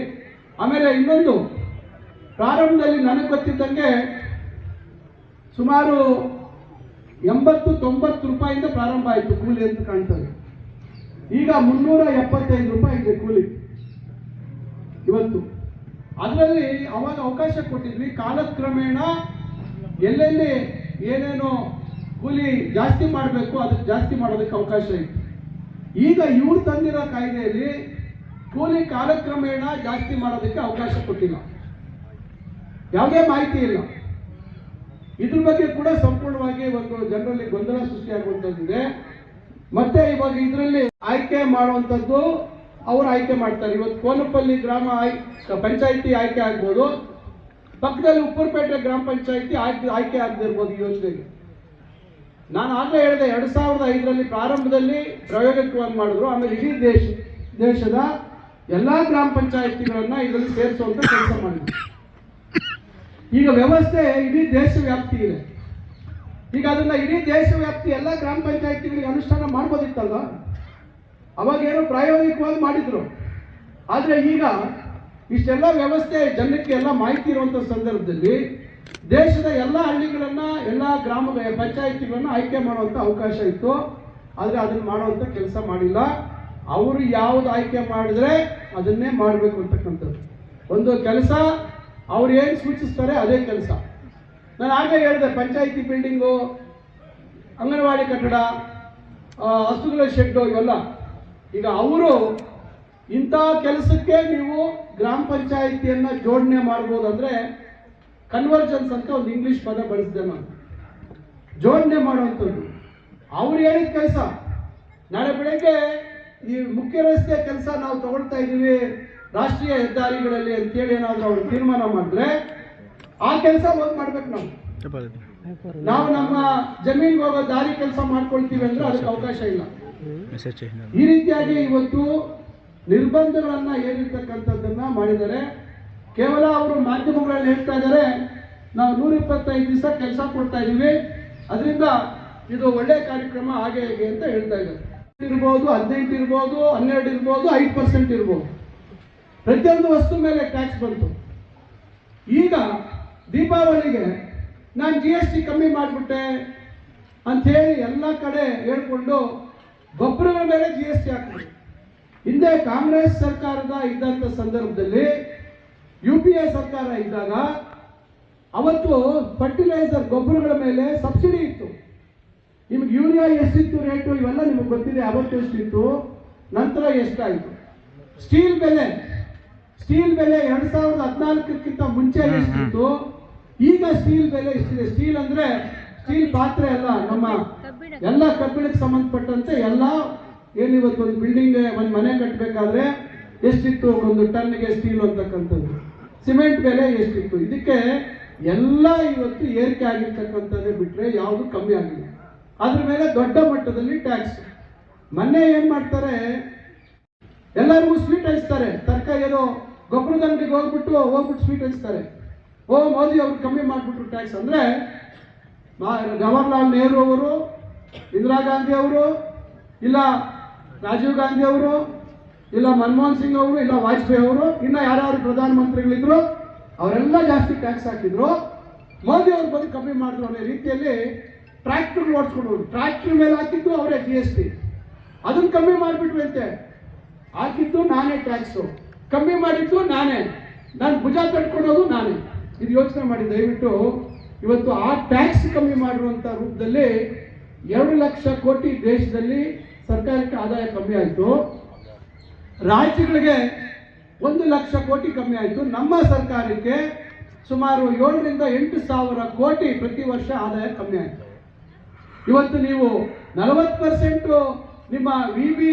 ಆಮೇಲೆ ಇನ್ನೊಂದು, ಪ್ರಾರಂಭದಲ್ಲಿ ನನಗೆ ಗೊತ್ತಿದ್ದಂಗೆ ಸುಮಾರು ಎಂಬತ್ತು ತೊಂಬತ್ತು ರೂಪಾಯಿಂದ ಪ್ರಾರಂಭ ಆಯಿತು ಕೂಲಿ ಅಂತ ಕಾಣ್ತದೆ. ಈಗ ಮುನ್ನೂರ ಎಪ್ಪತ್ತೈದು ರೂಪಾಯಿ ಇದೆ ಕೂಲಿ. ಇವತ್ತು. ಅದರಲ್ಲಿ ಅವಾಗ ಅವಕಾಶ ಕೊಟ್ಟಿದ್ವಿ. ಕಾಲಕ್ರಮೇಣ ಎಲ್ಲೆಲ್ಲಿ ಏನೇನು ಕೂಲಿ ಜಾಸ್ತಿ ಮಾಡಬೇಕು, ಅದಕ್ಕೆ ಜಾಸ್ತಿ ಮಾಡೋದಕ್ಕೆ ಅವಕಾಶ ಇತ್ತು. ಈಗ ಇವ್ರು ತಂದಿರೋ ಕಾಯ್ದೆಯಲ್ಲಿ ಕೂಲಿ ಕಾಲಕ್ರಮೇಣ ಜಾಸ್ತಿ ಮಾಡೋದಕ್ಕೆ ಅವಕಾಶ ಕೊಟ್ಟಿಲ್ಲ. ಯಾವುದೇ ಮಾಹಿತಿ ಇಲ್ಲ. ಇದ್ರ ಬಗ್ಗೆ ಕೂಡ ಸಂಪೂರ್ಣವಾಗಿ ಒಂದು ಜನರಲ್ಲಿ ಗೊಂದಲ ಸೃಷ್ಟಿಯಾಗುವಂಥದ್ದಿದೆ ಮತ್ತೆ ಇವಾಗ ಇದರಲ್ಲಿ ಆಯ್ಕೆ ಮಾಡುವಂಥದ್ದು ಅವರು ಆಯ್ಕೆ ಮಾಡ್ತಾರೆ. ಇವತ್ತು ಕೋನಪಲ್ಲಿ ಗ್ರಾಮ ಆಯ್, ಪಂಚಾಯಿತಿ ಆಯ್ಕೆ ಆಗ್ಬೋದು. ಪಕ್ಕದಲ್ಲಿ ಉಪ್ಪುರಪೇಟೆ ಗ್ರಾಮ ಪಂಚಾಯಿತಿ ಆಯ್ಕೆ ಆಯ್ಕೆ ಆಗದಿರ್ಬೋದು ಈ ಯೋಜನೆಗೆ. ನಾನು ಆಗಲೇ ಹೇಳಿದೆ, ಎರಡು ಸಾವಿರದ ಐದರಲ್ಲಿ ಪ್ರಾರಂಭದಲ್ಲಿ ಪ್ರಾಯೋಗಿಕವಾಗಿ ಮಾಡಿದ್ರು. ಆಮೇಲೆ ಇಡೀ ದೇಶ, ದೇಶದ ಎಲ್ಲ ಗ್ರಾಮ ಪಂಚಾಯಿತಿಗಳನ್ನ ಇದರಲ್ಲಿ ಸೇರಿಸುವಂತ ಕೆಲಸ ಮಾಡಿದ್ರು. ಈಗ ವ್ಯವಸ್ಥೆ ಇಡೀ ದೇಶ ವ್ಯಾಪ್ತಿ ಇದೆ ಈಗ ಅದನ್ನ ಇಡೀ ದೇಶ ವ್ಯಾಪ್ತಿ ಎಲ್ಲ ಗ್ರಾಮ ಪಂಚಾಯತಿಗಳಿಗೆ ಅನುಷ್ಠಾನ ಮಾಡ್ಬೋದಿತ್ತಲ್ವಾ? ಅವಾಗೇನೋ ಪ್ರಾಯೋಗಿಕವಾಗಿ ಮಾಡಿದ್ರು. ಆದರೆ ಈಗ ಇಷ್ಟೆಲ್ಲ ವ್ಯವಸ್ಥೆ, ಜನಕ್ಕೆ ಎಲ್ಲ ಮಾಹಿತಿ ಇರುವಂತ ಸಂದರ್ಭದಲ್ಲಿ ದೇಶದ ಎಲ್ಲ ಹಳ್ಳಿಗಳನ್ನ, ಎಲ್ಲ ಗ್ರಾಮ ಪಂಚಾಯಿತಿಗಳನ್ನ ಆಯ್ಕೆ ಮಾಡುವಂಥ ಅವಕಾಶ ಇತ್ತು. ಆದರೆ ಅದನ್ನ ಮಾಡುವಂತ ಕೆಲಸ ಮಾಡಿಲ್ಲ. ಅವರು ಯಾವುದು ಆಯ್ಕೆ ಮಾಡಿದ್ರೆ ಅದನ್ನೇ ಮಾಡಬೇಕು ಅಂತಕ್ಕಂಥದ್ದು. ಒಂದು ಕೆಲಸ, ಅವ್ರು ಏನು ಸೂಚಿಸ್ತಾರೆ ಅದೇ ಕೆಲಸ. ನಾನು ಆಗಲೇ ಹೇಳಿದೆ, ಪಂಚಾಯಿತಿ ಬಿಲ್ಡಿಂಗು, ಅಂಗನವಾಡಿ ಕಟ್ಟಡ ಹಸುಗಳ ಶೆಡ್ಡು ಇವೆಲ್ಲ. ಈಗ ಅವರು ಇಂಥ ಕೆಲಸಕ್ಕೆ ನೀವು ಗ್ರಾಮ ಪಂಚಾಯಿತಿಯನ್ನ ಜೋಡಣೆ ಮಾಡ್ಬೋದು ಅಂದ್ರೆ ಕನ್ವರ್ಜನ್ಸ್ ಅಂತ ಒಂದು ಇಂಗ್ಲಿಷ್ ಪದ ಬಳಸಿದೆ ನಾನು. ಜೋಡಣೆ ಮಾಡುವಂಥದ್ದು. ಅವ್ರು ಹೇಳಿದ ಕೆಲಸ. ನಾಳೆ ಬೆಳಗ್ಗೆ ಈ ಮುಖ್ಯ ರಸ್ತೆ ಕೆಲಸ ನಾವು ತಗೊಳ್ತಾ ಇದ್ದೀವಿ ರಾಷ್ಟ್ರೀಯ ಹೆದ್ದಾರಿಗಳಲ್ಲಿ ಅಂತೇಳಿ ಏನಾದರೂ ಅವರು ತೀರ್ಮಾನ ಮಾಡಿದ್ರೆ ಆ ಕೆಲಸ ಒಂದು ಮಾಡ್ಬೇಕು ನಾವು. ನಾವು ನಮ್ಮ ಜಮೀನ್ಗೆ ಹೋಗೋ ದಾರಿ ಕೆಲಸ ಮಾಡ್ಕೊಳ್ತೀವಿ ಅಂದ್ರೆ ಅದಕ್ಕೆ ಅವಕಾಶ ಇಲ್ಲ. ಈ ರೀತಿಯಾಗಿ ಇವತ್ತು ನಿರ್ಬಂಧಗಳನ್ನ ಏರಿರ್ತಕ್ಕಂಥದ್ದನ್ನ ಮಾಡಿದ್ದಾರೆ ಕೇವಲ ಅವರು ಮಾಧ್ಯಮಗಳಲ್ಲಿ ಹೇಳ್ತಾ ಇದ್ದಾರೆ, ನಾವು ನೂರ ಇಪ್ಪತ್ತೈದು ದಿವಸ ಕೆಲಸ ಕೊಡ್ತಾ ಇದೀವಿ ಅದರಿಂದ ಇದು ಒಳ್ಳೆ ಕಾರ್ಯಕ್ರಮ ಹಾಗೆ ಹೇಗೆ ಅಂತ ಹೇಳ್ತಾ ಇದ್ದಾರೆ. ಇರ್ಬೋದು, ಹದಿನೆಂಟು ಇರ್ಬೋದು, ಹನ್ನೆರಡು ಇರ್ಬೋದು, ಐದು ಪರ್ಸೆಂಟ್ ಇರ್ಬೋದು. ಪ್ರತಿಯೊಂದು ವಸ್ತು ಮೇಲೆ ಟ್ಯಾಕ್ಸ್ ಬಂತು. ಈಗ ದೀಪಾವಳಿಗೆ ನಾನು ಜಿ ಎಸ್ ಟಿ ಕಮ್ಮಿ ಮಾಡಿಬಿಟ್ಟೆ ಅಂಥೇಳಿ ಎಲ್ಲ ಕಡೆ ಹೇಳ್ಕೊಂಡು ಗೊಬ್ಬರಗಳ ಮೇಲೆ ಜಿ ಎಸ್ ಟಿ ಹಾಕ್ತಾರೆ ಹಿಂದೆ ಕಾಂಗ್ರೆಸ್ ಸರ್ಕಾರದ ಇದ್ದಂಥ ಸಂದರ್ಭದಲ್ಲಿ ಯು ಪಿ ಎ ಸರ್ಕಾರ ಇದ್ದಾಗ ಅವತ್ತು ಫರ್ಟಿಲೈಸರ್ ಗೊಬ್ಬರಗಳ ಮೇಲೆ ಸಬ್ಸಿಡಿ ಇತ್ತು. ನಿಮ್ಗೆ ಯೂರಿಯಾ ಎಷ್ಟಿತ್ತು ರೇಟು ಇವೆಲ್ಲ ನಿಮಗೆ ಗೊತ್ತಿದೆ ಅವತ್ತು ಎಷ್ಟಿತ್ತು ನಂತರ ಎಷ್ಟಾಯಿತು. ಸ್ಟೀಲ್ ಬೆಲೆ ಸ್ಟೀಲ್ ಬೆಲೆ ಎರಡು ಸಾವಿರದ ಹದಿನಾಲ್ಕಕ್ಕಿಂತ ಮುಂಚೆ ಎಷ್ಟಿತ್ತು? ಈಗ ಸ್ಟೀಲ್ ಬೆಲೆ ಎಷ್ಟಿದೆ ಸ್ಟೀಲ್ ಅಂದ್ರೆ ಸ್ಟೀಲ್ ಪಾತ್ರೆ ಅಲ್ಲ ನಮ್ಮ ಎಲ್ಲ ಕಬ್ಬಿಣಕ್ಕೆ ಸಂಬಂಧಪಟ್ಟಂತೆ ಎಲ್ಲ ಏನಿವತ್ತು ಒಂದು ಬಿಲ್ಡಿಂಗ್ ಒಂದು ಮನೆ ಕಟ್ಟಬೇಕಾದ್ರೆ ಎಷ್ಟಿತ್ತು? ಒಂದು ಟನ್ಗೆ ಸ್ಟೀಲ್ ಅಂತಕ್ಕಂಥದ್ದು. ಸಿಮೆಂಟ್ ಬೆಲೆ ಎಷ್ಟಿತ್ತು? ಇದಕ್ಕೆ ಎಲ್ಲ ಇವತ್ತು ಏರಿಕೆ ಆಗಿರ್ತಕ್ಕಂಥದ್ದೇ ಬಿಟ್ರೆ ಯಾವುದು ಕಮ್ಮಿ ಆಗಿಲ್ಲ. ಅದ್ರ ಮೇಲೆ ದೊಡ್ಡ ಮಟ್ಟದಲ್ಲಿ ಟ್ಯಾಕ್ಸ್ ಮೊನ್ನೆ ಏನು ಮಾಡ್ತಾರೆ? ಎಲ್ಲರಿಗೂ ಸ್ವೀಟ್ ಹಂಚ್ತಾರೆ. ತರಕಾರಿ ಏನೋ ಗೊಬ್ಬರದ ಅಂಗಡಿಗೆ ಹೋಗ್ಬಿಟ್ಟು ಹೋಗ್ಬಿಟ್ಟು ಸ್ವೀಟ್ ಹಂಚ್ತಾರೆ. ಓ ಮೋದಿ ಅವ್ರು ಕಮ್ಮಿ ಮಾಡಿಬಿಟ್ರು ಟ್ಯಾಕ್ಸ್ ಅಂದ್ರೆ ಜವಾಹರ್ಲಾಲ್ ನೆಹರು ಅವರು, ಇಂದಿರಾ ಗಾಂಧಿ ಅವರು, ಇಲ್ಲ ರಾಜೀವ್ ಗಾಂಧಿ ಅವರು, ಇಲ್ಲ ಮನಮೋಹನ್ ಸಿಂಗ್ ಅವರು, ಇಲ್ಲ ವಾಜಪೇಯಿ ಅವರು, ಇನ್ನ ಯಾರ್ಯಾರು ಪ್ರಧಾನಮಂತ್ರಿಗಳಿದ್ರು, ಅವರೆಲ್ಲ ಜಾಸ್ತಿ ಟ್ಯಾಕ್ಸ್ ಹಾಕಿದ್ರು. ಮೋದಿ ಅವ್ರು ಬಂದು ಕಮ್ಮಿ ಮಾಡಿದ್ರು ಅನ್ನೋ ರೀತಿಯಲ್ಲಿ ಟ್ರ್ಯಾಕ್ಟರ್ ಓಡಿಸ್ಕೊಂಡು ಟ್ರ್ಯಾಕ್ಟರ್ ಮೇಲೆ ಹಾಕಿದ್ದು ಅವರೇ ಜಿ ಎಸ್ ಟಿ ಅದನ್ನ ಕಮ್ಮಿ ಮಾಡಿಬಿಟ್ವಿ ಅಂತೆ. ಹಾಕಿದ್ದು ನಾನೇ ಟ್ಯಾಕ್ಸು ಕಮ್ಮಿ ಮಾಡಿದ್ದು ನಾನೇ. ನಾನು ಭುಜ ಕಟ್ಕೊಡೋದು ನಾನೇ. ಇದು ಯೋಚನೆ ಮಾಡಿ, ದಯವಿಟ್ಟು ಇವತ್ತು ಆ ಟ್ಯಾಕ್ಸ್ ಕಮ್ಮಿ ಮಾಡಿರುವಂಥ ರೂಪದಲ್ಲಿ ಎರಡು ಲಕ್ಷ ಕೋಟಿ ದೇಶದಲ್ಲಿ ಸರ್ಕಾರಕ್ಕೆ ಆದಾಯ ಕಮ್ಮಿ ಆಯಿತು. ರಾಜ್ಯಗಳಿಗೆ ಒಂದು ಲಕ್ಷ ಕೋಟಿ ಕಮ್ಮಿ ಆಯಿತು. ನಮ್ಮ ಸರ್ಕಾರಕ್ಕೆ ಸುಮಾರು ಏಳರಿಂದ ಎಂಟು ಸಾವಿರ ಕೋಟಿ ಪ್ರತಿ ವರ್ಷ ಆದಾಯ ಕಮ್ಮಿ ಆಯಿತು. ಇವತ್ತು ನೀವು ನಲವತ್ತು ಪರ್ಸೆಂಟ್ ನಿಮ್ಮ ವಿ ಬಿ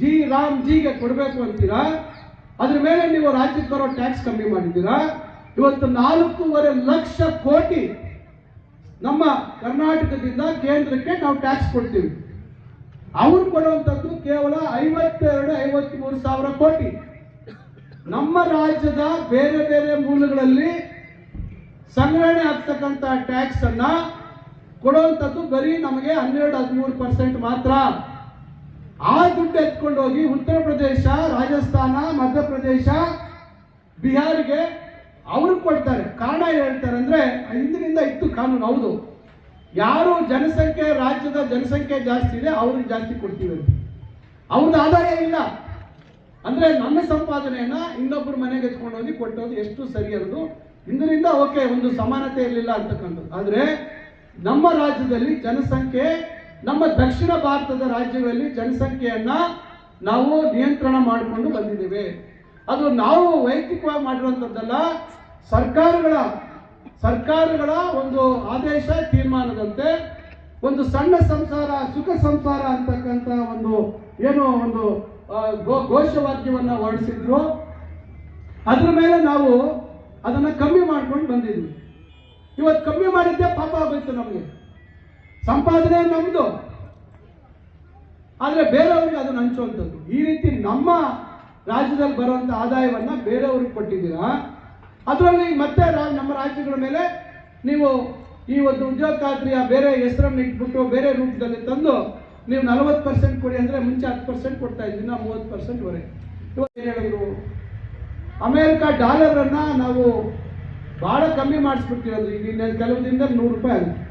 ಜಿ ರಾಮ್ ಜಿಗೆ ಕೊಡಬೇಕು ಅಂತೀರಾ? ಅದ್ರ ಮೇಲೆ ನೀವು ರಾಜ್ಯಕ್ಕೆ ಬರೋ ಟ್ಯಾಕ್ಸ್ ಕಮ್ಮಿ ಮಾಡಿದ್ದೀರಾ? ಇವತ್ತು ನಾಲ್ಕೂವರೆ ಲಕ್ಷ ಕೋಟಿ ನಮ್ಮ ಕರ್ನಾಟಕದಿಂದ ಕೇಂದ್ರಕ್ಕೆ ನಾವು ಟ್ಯಾಕ್ಸ್ ಕೊಡ್ತೀವಿ. ಅವ್ರು ಕೊಡುವಂಥದ್ದು ಕೇವಲ ಐವತ್ತೆರಡು, ಐವತ್ಮೂರು ಸಾವಿರ ಕೋಟಿ. ನಮ್ಮ ರಾಜ್ಯದ ಬೇರೆ ಬೇರೆ ಮೂಲಗಳಲ್ಲಿ ಸಂಗ್ರಹಣೆ ಆಗ್ತಕ್ಕಂಥ ಟ್ಯಾಕ್ಸ್ ಅನ್ನ ಕೊಡುವಂಥದ್ದು ಬರೀ ನಮಗೆ ಹನ್ನೆರಡು, ಹದಿಮೂರು ಪರ್ಸೆಂಟ್ ಮಾತ್ರ. ಆ ದುಡ್ಡು ಎತ್ಕೊಂಡು ಹೋಗಿ ಉತ್ತರ ಪ್ರದೇಶ, ರಾಜಸ್ಥಾನ ಮಧ್ಯಪ್ರದೇಶ ಬಿಹಾರಿಗೆ ಅವರು ಕೊಡ್ತಾರೆ. ಕಾರಣ ಏನ್ ಹೇಳ್ತಾರೆ ಅಂದ್ರೆ ಹಿಂದಿನಿಂದ ಇತ್ತು ಕಾನೂನು, ಹೌದು. ಯಾರು ಜನಸಂಖ್ಯೆ ರಾಜ್ಯದ ಜನಸಂಖ್ಯೆ ಜಾಸ್ತಿ ಇದೆ, ಅವ್ರಿಗೆ ಜಾಸ್ತಿ ಕೊಡ್ತೀವಿ ಅಂತ. ಅವ್ರದ್ದು ಆದಾಯ ಇಲ್ಲ. ಅಂದ್ರೆ ನನ್ನ ಸಂಪಾದನೆಯನ್ನ ಇನ್ನೊಬ್ಬರ ಮನೆಗೆ ಎತ್ಕೊಂಡು ಹೋಗಿ ಕೊಟ್ಟೋದು ಎಷ್ಟು ಸರಿ ಅನ್ನೋದು ಹಿಂದಿನಿಂದ ಓಕೆ, ಒಂದು ಸಮಾನತೆ ಇರಲಿಲ್ಲ ಅಂತಕ್ಕಂಥದ್ದು. ಆದ್ರೆ ನಮ್ಮ ರಾಜ್ಯದಲ್ಲಿ ಜನಸಂಖ್ಯೆ, ನಮ್ಮ ದಕ್ಷಿಣ ಭಾರತದ ರಾಜ್ಯಗಳಲ್ಲಿ ಜನಸಂಖ್ಯೆಯನ್ನ ನಾವು ನಿಯಂತ್ರಣ ಮಾಡಿಕೊಂಡು ಬಂದಿದ್ದೇವೆ. ಅದು ನಾವು ವೈಯಕ್ತಿಕವಾಗಿ ಮಾಡಿರುವಂಥದ್ದಲ್ಲ ಸರ್ಕಾರಗಳ ಸರ್ಕಾರಗಳ ಒಂದು ಆದೇಶ, ತೀರ್ಮಾನದಂತೆ ಒಂದು ಸಣ್ಣ ಸಂಸಾರ, ಸುಖ ಸಂಸಾರ ಅಂತಕ್ಕಂಥ ಒಂದು ಏನು ಒಂದು ಘೋಷವಾಕ್ಯವನ್ನ ಹೊರಡಿಸಿದ್ರು. ಅದ್ರ ಮೇಲೆ ನಾವು ಅದನ್ನ ಕಮ್ಮಿ ಮಾಡ್ಕೊಂಡು ಬಂದಿದ್ವಿ. ಇವತ್ತು ಕಮ್ಮಿ ಮಾಡಿದ್ದೆ ಪಾಪ ಆಗೋಯ್ತು ನಮಗೆ. ಸಂಪಾದನೆ ನಮ್ಮದು ಆದರೆ ಬೇರೆಯವ್ರಿಗೆ ಅದನ್ನು ಹಂಚುವಂಥದ್ದು ಈ ರೀತಿ ನಮ್ಮ ರಾಜ್ಯದಲ್ಲಿ ಬರುವಂತ ಆದಾಯವನ್ನ ಬೇರೆಯವ್ರಿಗೆ ಕೊಟ್ಟಿದ್ದೀರಾ? ಅದರಲ್ಲಿ ಮತ್ತೆ ನಮ್ಮ ರಾಜ್ಯಗಳ ಮೇಲೆ ನೀವು ಈ ಒಂದು ಉದ್ಯೋಗ ಖಾತ್ರಿಯ ಬೇರೆ ಹೆಸರನ್ನು ಇಟ್ಬಿಟ್ಟು ಬೇರೆ ರೂಪದಲ್ಲಿ ತಂದು ನೀವು ನಲವತ್ತು ಪರ್ಸೆಂಟ್ ಕೊಡಿ ಅಂದ್ರೆ ಮುಂಚೆ ಹತ್ತು ಪರ್ಸೆಂಟ್ ಕೊಡ್ತಾ ಇದ್ವಿ ನಾವು ಮೂವತ್ತು ಪರ್ಸೆಂಟ್ ವರೆಗೆ. ಇವತ್ತು ಏನು ಹೇಳಿದ್ರು? ಅಮೇರಿಕ ಡಾಲರ್ ಅನ್ನ ನಾವು ಬಹಳ ಕಮ್ಮಿ ಮಾಡಿಸ್ಬಿಡ್ತೀವಿ ಈಗ ಕೆಲವು ದಿನದಲ್ಲಿ ನೂರು ರೂಪಾಯಿ ಆಗುತ್ತೆ.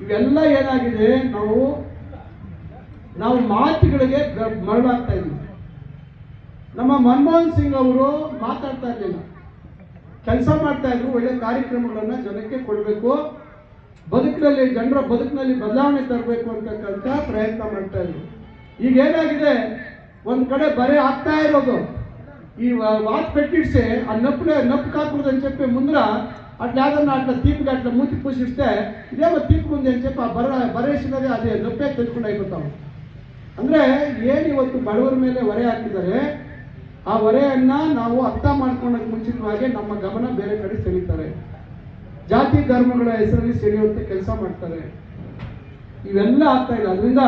ಇವೆಲ್ಲ ಏನಾಗಿದೆ? ನಾವು ನಾವು ಮಾತುಗಳಿಗೆ ಮರಳಾಗ್ತಾ ಇದ್ವಿ ನಮ್ಮ ಮನಮೋಹನ್ ಸಿಂಗ್ ಅವರು ಮಾತಾಡ್ತಾ ಇರಲಿಲ್ಲ ಕೆಲಸ ಮಾಡ್ತಾ ಇದ್ರು ಒಳ್ಳೆ ಕಾರ್ಯಕ್ರಮಗಳನ್ನ ಜನಕ್ಕೆ ಕೊಡಬೇಕು ಬದುಕಿನಲ್ಲಿ ಜನರ ಬದುಕಿನಲ್ಲಿ ಬದಲಾವಣೆ ತರಬೇಕು ಅಂತಕ್ಕಂಥ ಪ್ರಯತ್ನ ಮಾಡ್ತಾ ಇದ್ರು ಈಗ ಏನಾಗಿದೆ ಒಂದ್ ಕಡೆ ಬರೆ ಆಗ್ತಾ ಇರೋದು ఈ వాచ్ పెట్టిస్తే ఆ నొప్పులే నొప్పి కాకూడదని చెప్పి ముందర అట్లా ఏదన్నా అట్లా తీపిగా అట్లా మూతి పూసిస్తే ఇదేమో తీపి ఉంది అని చెప్పి ఆ బర ಬರೆಸಿದರೆ ಅದೇ ನೊಪ್ಪೆ ತೆಗೆದುಕೊಂಡು అయిపోతాం ಅಂದ್ರೆ ಏನು ಇವತ್ತು ಬಡವರ ಮೇಲೆ ಹೊರೆ ಹಾಕಿದ್ದಾರೆ ಆ ಹೊರೆಯನ್ನ ನಾವು ಅರ್ಥ ಮಾಡ್ಕೊಳ್ಳೋಕೆ ಮುಂಚಿತವಾಗಿ ನಮ್ಮ ಗಮನ ಬೇರೆ ಕಡೆ ಸೆಳೀತಾರೆ. ಜಾತಿ ಧರ್ಮಗಳ ಹೆಸರಲ್ಲಿ ಸೆಳೆಯುವಂತೆ ಕೆಲಸ ಮಾಡ್ತಾರೆ. ಇವೆಲ್ಲ ಆಗ್ತಾ ಇದೆ ಅದರಿಂದ